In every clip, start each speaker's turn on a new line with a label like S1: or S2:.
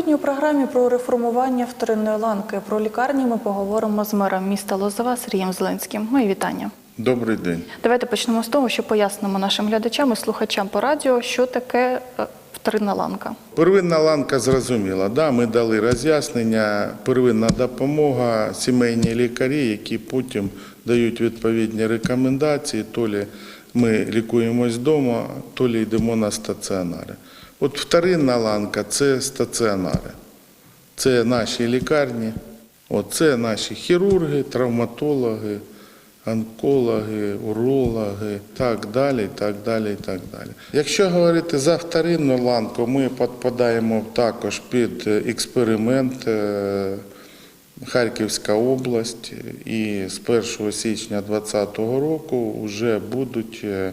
S1: Сьогодні у програмі про реформування вторинної ланки про лікарні ми поговоримо з мером міста Лозова Сергієм Зеленським. Мої вітання.
S2: Добрий день.
S1: Давайте почнемо з того, що пояснимо нашим глядачам і слухачам по радіо, що таке е, вторинна ланка.
S2: Первинна ланка зрозуміла. Да, ми дали роз'яснення. Первинна допомога, сімейні лікарі, які потім дають відповідні рекомендації. То лі ми лікуємось вдома, то лі йдемо на стаціонари. От вторинна ланка це стаціонари. Це наші лікарні, от це наші хірурги, травматологи, онкологи, урологи, так далі, так далі, так далі. Якщо говорити за вторинну ланку, ми підпадаємо також під експеримент е, Харківська область, і з 1 січня 2020 року вже будуть е,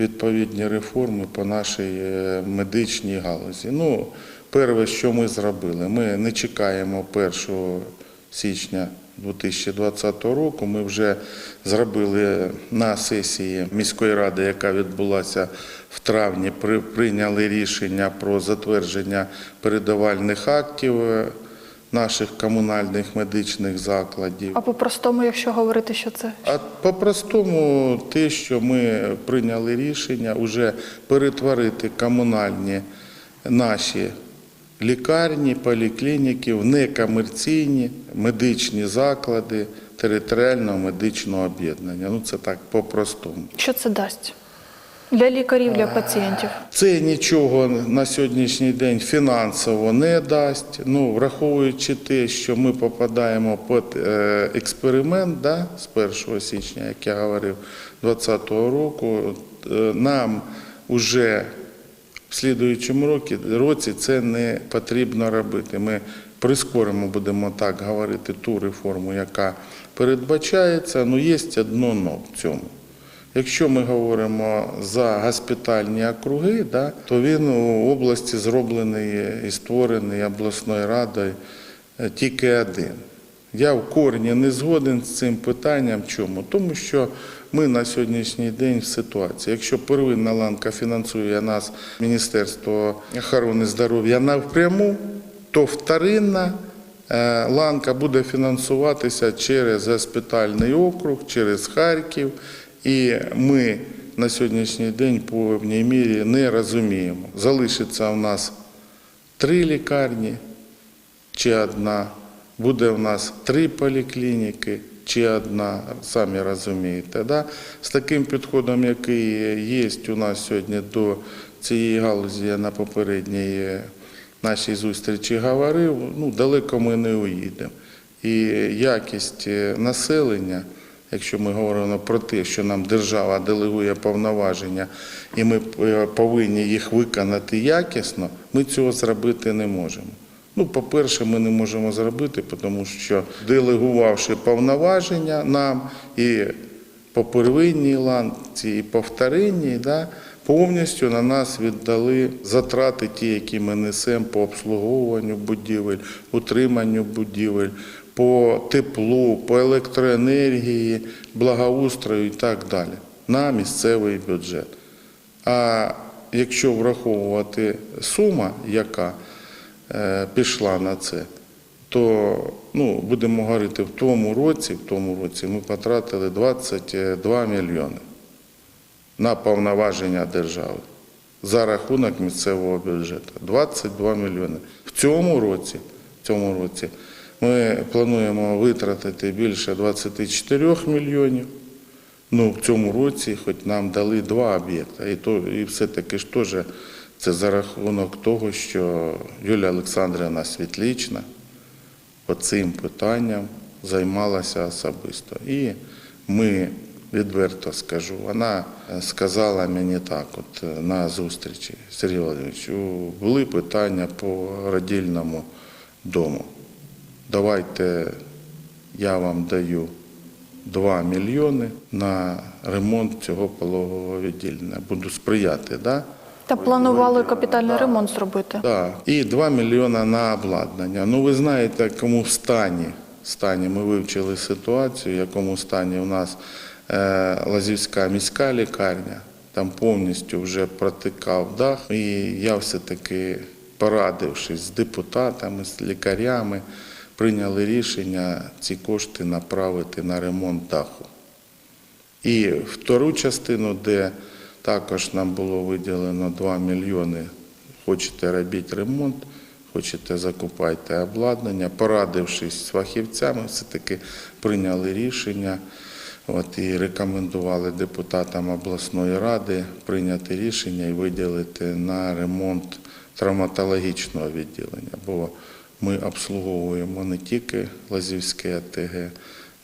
S2: відповідні реформи по нашій е, медичній галузі. Ну, перше, що ми зробили, ми не чекаємо 1 січня 2020 року. Ми вже зробили на сесії міської ради, яка відбулася в травні, при- прийняли рішення про затвердження передавальних актів е, наших комунальних медичних закладів.
S1: А по-простому, якщо говорити, що це
S2: А по-простому, те, що ми прийняли рішення вже перетворити комунальні наші лікарні, поліклініки в некомерційні медичні заклади територіального медичного об'єднання. Ну це так по-простому.
S1: що це дасть для лікарів, для пацієнтів.
S2: Це нічого на сьогоднішній день фінансово не дасть. Ну, враховуючи те, що ми попадаємо під е, експеримент да, з 1 січня, як я говорив, 2020 року, е, нам вже в слідуючому році, році це не потрібно робити. Ми прискоримо, будемо так говорити, ту реформу, яка передбачається. Ну, є одно но в цьому. Якщо ми говоримо за госпітальні округи, да, то він у області зроблений і створений обласною радою е, тільки один. Я в корні не згоден з цим питанням. Чому? Тому що ми на сьогоднішній день в ситуації. Якщо первинна ланка фінансує нас Міністерство охорони здоров'я напряму, то вторинна е, ланка буде фінансуватися через госпітальний округ, через Харків. І ми на сьогоднішній день по певній мірі не розуміємо. Залишиться у нас три лікарні чи одна, буде у нас три поліклініки чи одна, самі розумієте. Да? З таким підходом, який є у нас сьогодні до цієї галузі, я на попередній е, нашій зустрічі говорив, ну, далеко ми не уїдемо. І якість е, населення, якщо ми говоримо про те, що нам держава делегує повноваження, і ми е, повинні їх виконати якісно, ми цього зробити не можемо. Ну, по-перше, ми не можемо зробити, тому що делегувавши повноваження нам і по первинній ланці, і по вторинній, да, повністю на нас віддали затрати ті, які ми несемо по обслуговуванню будівель, утриманню будівель, по теплу, по електроенергії, благоустрою і так далі на місцевий бюджет. А якщо враховувати сума, яка е, пішла на це, то ну, будемо говорити, в тому році, в тому році ми потратили 22 мільйони на повноваження держави за рахунок місцевого бюджету. 22 мільйони. В цьому році, в цьому році ми плануємо витратити більше 24 мільйонів. Ну, в цьому році хоч нам дали два об'єкти, і, і все-таки ж теж це за рахунок того, що Юлія Олександрівна Світлічна по цим питанням займалася особисто. І ми, відверто скажу, вона сказала мені так, от на зустрічі, Сергій Володимирович, були питання по родільному дому. Давайте я вам даю 2 мільйони на ремонт цього пологового відділення. Буду сприяти, да?
S1: Та планували капітальний ремонт зробити.
S2: Так. І 2 мільйони на обладнання. Ну, ви знаєте, кому в стані, стані ми вивчили ситуацію, в якому стані у нас е, Лазівська міська лікарня, там повністю вже протикав дах. І я все-таки порадившись з депутатами, з лікарями, прийняли рішення ці кошти направити на ремонт даху. І втору частину, де також нам було виділено 2 мільйони, хочете робити ремонт, хочете закупайте обладнання, порадившись з фахівцями, все-таки прийняли рішення от, і рекомендували депутатам обласної ради прийняти рішення і виділити на ремонт травматологічного відділення. Бо ми обслуговуємо не тільки Лазівське АТГ,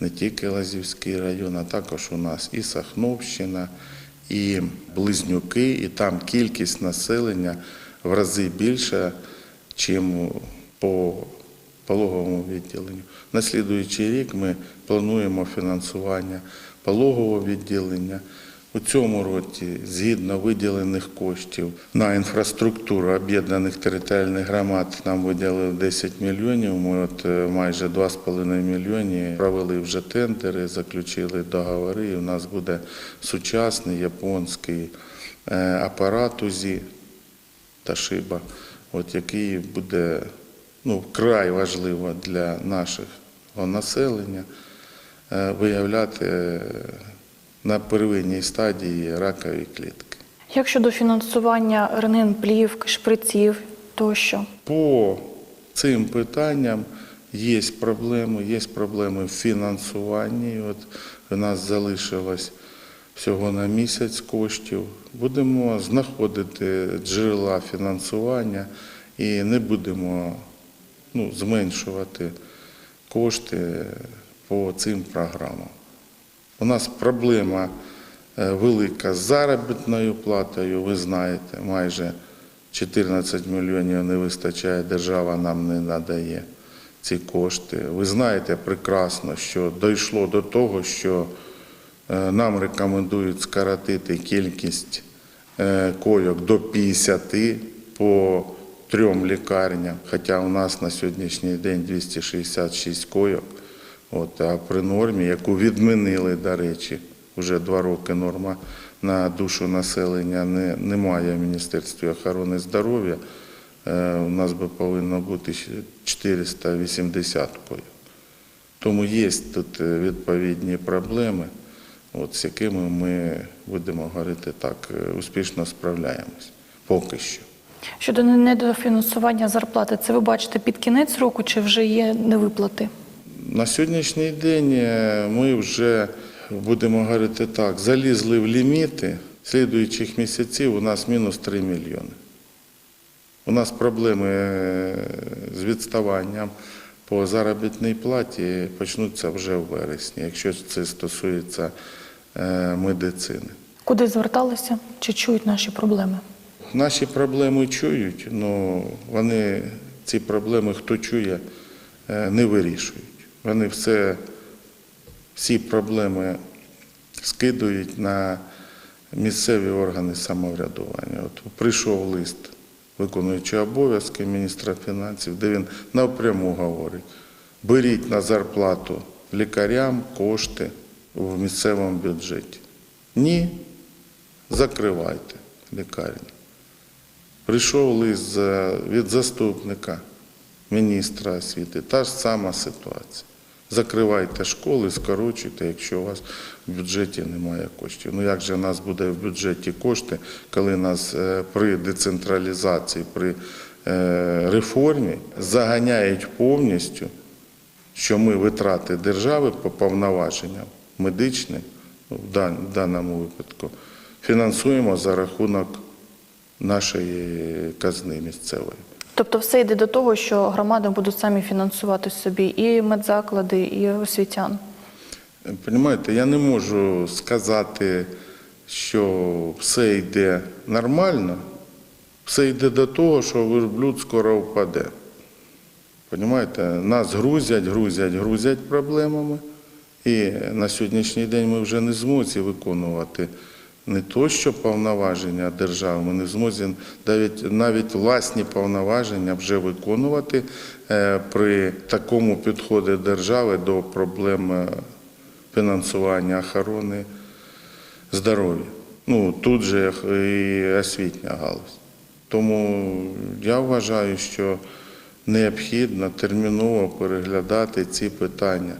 S2: не тільки Лазівський район, а також у нас і Сахновщина, і Близнюки, і там кількість населення в рази більша, чим по пологовому відділенню. На слідуючий рік ми плануємо фінансування пологового відділення. У цьому році, згідно виділених коштів на інфраструктуру об'єднаних територіальних громад, нам виділили 10 мільйонів. Ми от е, майже 2,5 мільйони провели вже тендери, заключили договори. І у нас буде сучасний японський е, апарат УЗІ Ташиба, от який буде ну, вкрай важливо для нашого населення е, виявляти на первинній стадії ракові клітки.
S1: Як щодо фінансування рентген плівки, шприців тощо?
S2: По цим питанням є проблеми, є проблеми в фінансуванні. От у нас залишилось всього на місяць коштів. Будемо знаходити джерела фінансування і не будемо ну, зменшувати кошти по цим програмам. У нас проблема е, велика з заробітною платою, ви знаєте, майже 14 мільйонів не вистачає, держава нам не надає ці кошти. Ви знаєте прекрасно, що дійшло до того, що е, нам рекомендують скоротити кількість е, койок до 50 по трьом лікарням, хоча у нас на сьогоднішній день 266 койок. От, а при нормі, яку відмінили, до речі, вже два роки норма на душу населення не, немає в Міністерстві охорони здоров'я. Е, у нас би повинно бути 480 койок. Тому є тут е, відповідні проблеми, от, з якими ми будемо говорити так, е, успішно справляємось поки що.
S1: Щодо недофінансування зарплати, це ви бачите під кінець року чи вже є невиплати?
S2: На сьогоднішній день е, ми вже будемо говорити так, залізли в ліміти. Слідуючих місяців у нас мінус 3 мільйони. У нас проблеми е, з відставанням по заробітній платі почнуться вже в вересні, якщо це стосується е, медицини.
S1: Куди зверталися? Чи чують наші проблеми?
S2: Наші проблеми чують, але вони ці проблеми, хто чує, не вирішують. Вони все, всі проблеми скидують на місцеві органи самоврядування. От прийшов лист виконуючого обов'язки міністра фінансів, де він напряму говорить: беріть на зарплату лікарям кошти в місцевому бюджеті. Ні, закривайте лікарні. Прийшов лист від заступника міністра освіти. Та ж сама ситуація. Закривайте школи, скорочуйте, якщо у вас в бюджеті немає коштів. Ну як же у нас буде в бюджеті кошти, коли нас е, при децентралізації, при е, реформі заганяють повністю, що ми витрати держави по повноваженням медичним, ну, в дан- в даному випадку, фінансуємо за рахунок нашої казни місцевої.
S1: Тобто все йде до того, що громади будуть самі фінансувати собі і медзаклади, і освітян.
S2: Понимаєте, я не можу сказати, що все йде нормально, все йде до того, що верблюд скоро впаде. Понимаєте, нас грузять, грузять, грузять проблемами. І на сьогоднішній день ми вже не змозі виконувати не то, що повноваження держави, ми не змозі навіть, навіть власні повноваження вже виконувати е, при такому підході держави до проблем е, фінансування охорони здоров'я. Ну, тут же і освітня галузь. Тому я вважаю, що необхідно терміново переглядати ці питання.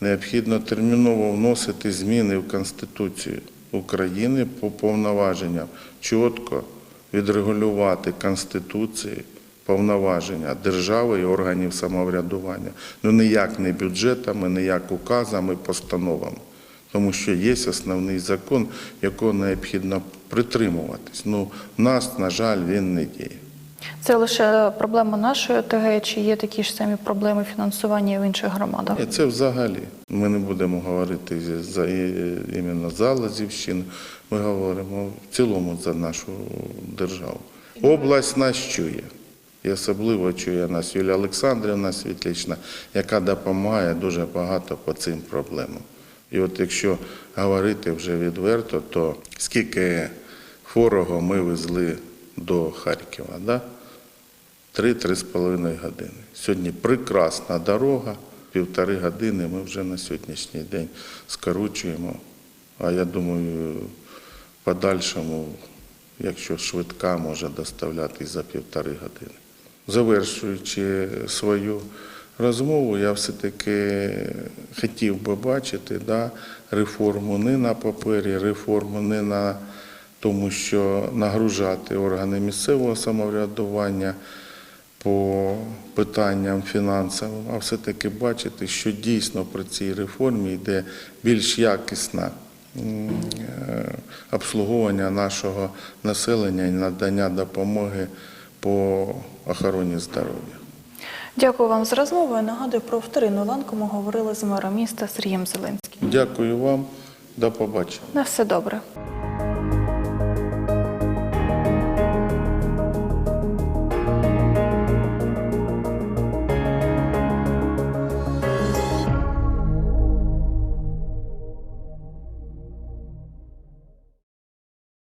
S2: Необхідно терміново вносити зміни в Конституцію України по повноваженням, чітко відрегулювати Конституції повноваження держави і органів самоврядування. Ну ніяк не бюджетами, ніяк указами, постановами. Тому що є основний закон, якого необхідно притримуватись. Ну, нас, на жаль, він не діє.
S1: Це лише проблема нашої ОТГ, чи є такі ж самі проблеми фінансування в інших громадах?
S2: Це взагалі. Ми не будемо говорити за іменно за Лазівщину, ми говоримо в цілому за нашу державу. Область нас чує. І особливо чує нас Юлія Олександрівна Світлична, яка допомагає дуже багато по цим проблемам. І от якщо говорити вже відверто, то скільки хворого ми везли до Харкова, да? Три-три з половиною години. Сьогодні прекрасна дорога, півтори години ми вже на сьогоднішній день скорочуємо. А я думаю, подальшому, якщо швидка, може доставляти за півтори години. Завершуючи свою розмову, я все-таки хотів би бачити да, реформу не на папері, реформу не на тому, що нагружати органи місцевого самоврядування по питанням фінансовим, а все-таки бачити, що дійсно при цій реформі йде більш якісна е, обслуговування нашого населення і надання допомоги по охороні здоров'я.
S1: Дякую вам за розмову. Я нагадую про вторинну ланку. Ми говорили з мером міста Сергієм Зеленським.
S2: Дякую вам, до побачення.
S1: На все добре.